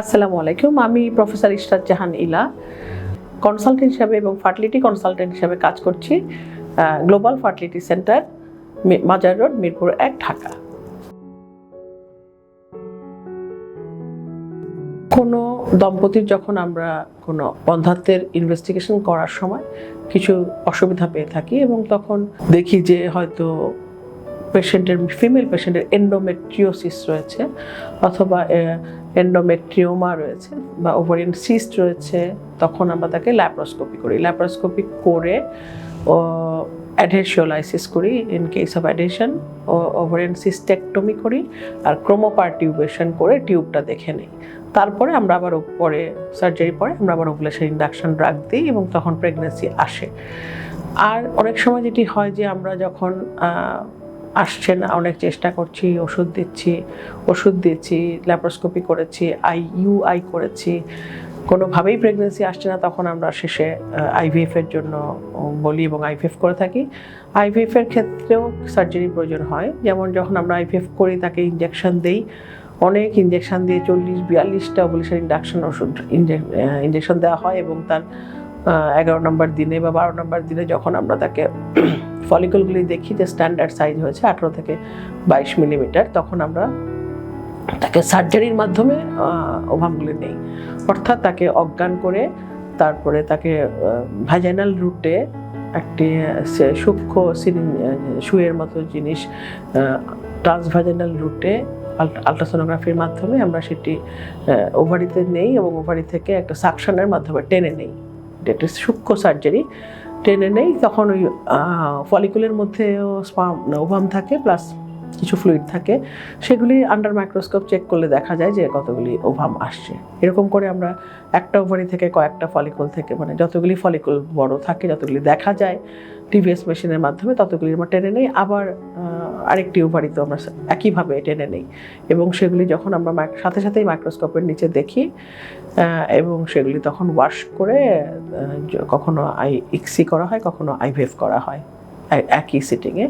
আসসালামু আলাইকুম। আমি প্রফেসর ইশরাত জাহান ইলা কনসালটেন্ট হিসাবে এবং ফার্টিলিটি কনসালটেন্ট হিসাবে কাজ করছি global fertility centre Mazar road, Mirpur এক, ঢাকা। কোনো দম্পতির যখন আমরা কোনো বন্ধাত্বের ইনভেস্টিগেশন করার সময় কিছু অসুবিধা পেয়ে থাকি এবং তখন দেখি যে হয়তো পেশেন্টের, ফিমেল পেশেন্টের এন্ডোমেট্রিওসিস রয়েছে অথবা এন্ডোমেট্রিওমা রয়েছে বা ওভারিয়ান সিস্ট রয়েছে, তখন আমরা তাকে ল্যাপ্রোস্কোপি করি। ল্যাপ্রোস্কোপি করে, ও অ্যাডহেশিওলাইসিস করি ইন কেস অফ অ্যাডহেশন ও ওভারিয়ান সিস্টেকটমি করি আর ক্রোমোপার টিউবেশন করে টিউবটা দেখে নিই। তারপরে আমরা আবার পরে সার্জারি পরে আমরা আবার ওভুলেশন ইন্ডাকশন ড্রাগ দিই এবং তখন প্রেগনেন্সি আসে। আর অনেক সময় যেটি হয় যে আমরা যখন আসছে না, অনেক চেষ্টা করছি, ওষুধ দিচ্ছি ওষুধ দিচ্ছি ল্যাপ্রোস্কোপি করেছি আই ইউ আই করেছি। কোনোভাবেই প্রেগনেন্সি আসছে না, তখন আমরা শেষে আইভিএফ এর জন্য বলি এবং আইভিএফ করে থাকি। আইভিএফ এর ক্ষেত্রেও সার্জারি প্রয়োজন হয়। যেমন যখন আমরা আইভিএফ করি, তাকে ইঞ্জেকশন দেই, অনেক ইঞ্জেকশন দিয়ে চল্লিশ, বিয়াল্লিশটা ওভুলেশন ইন্ডাকশন ওষুধ ইঞ্জেকশন দেওয়া হয় এবং তার এগারো নম্বর দিনে বা বারো নম্বর দিনে যখন আমরা তাকে ফলিকলগুলি দেখি যে স্ট্যান্ডার্ড সাইজ হয়েছে আঠেরো থেকে বাইশ মিলিমিটার তখন আমরা তাকে সার্জারির মাধ্যমে ওভামগুলি নেই। অর্থাৎ তাকে অজ্ঞান করে তারপরে তাকে ভাইজাইনাল রুটে একটি সূক্ষ্ম সুয়ের মতো জিনিস ট্রান্সভাইজাইনাল রুটে আলট্রাসোনোগ্রাফির মাধ্যমে আমরা সেটি ওভারিতে নেই এবং ওভারি থেকে একটা সাকশনের মাধ্যমে টেনে নেই। এটা একটি সূক্ষ্ম সার্জারি টেনে নেই, তখন ওই ফলিকুলের মধ্যেও স্পাম ওভাম থাকে প্লাস কিছু ফ্লুইড থাকে। সেগুলি আন্ডার মাইক্রোস্কোপ চেক করলে দেখা যায় যে কতগুলি ওভাম আসছে। এরকম করে আমরা একটা ওভারি থেকে কয়েকটা ফলিকুল থেকে মানে যতগুলি ফলিকুল বড় থাকে, যতগুলি দেখা যায় টিভিএস মেশিনের মাধ্যমে ততগুলি আমরা টেনে নেই। আবার আরেকটি ওভারিতে আমরা একইভাবে টেনে নিই। এবং সেগুলি যখন আমরা সাথে সাথেই মাইক্রোস্কোপের নিচে দেখি এবং সেগুলি তখন ওয়াশ করে কখনো আই ইক্সি করা হয়, কখনো আইভেভ করা হয় একই সিটিংয়ে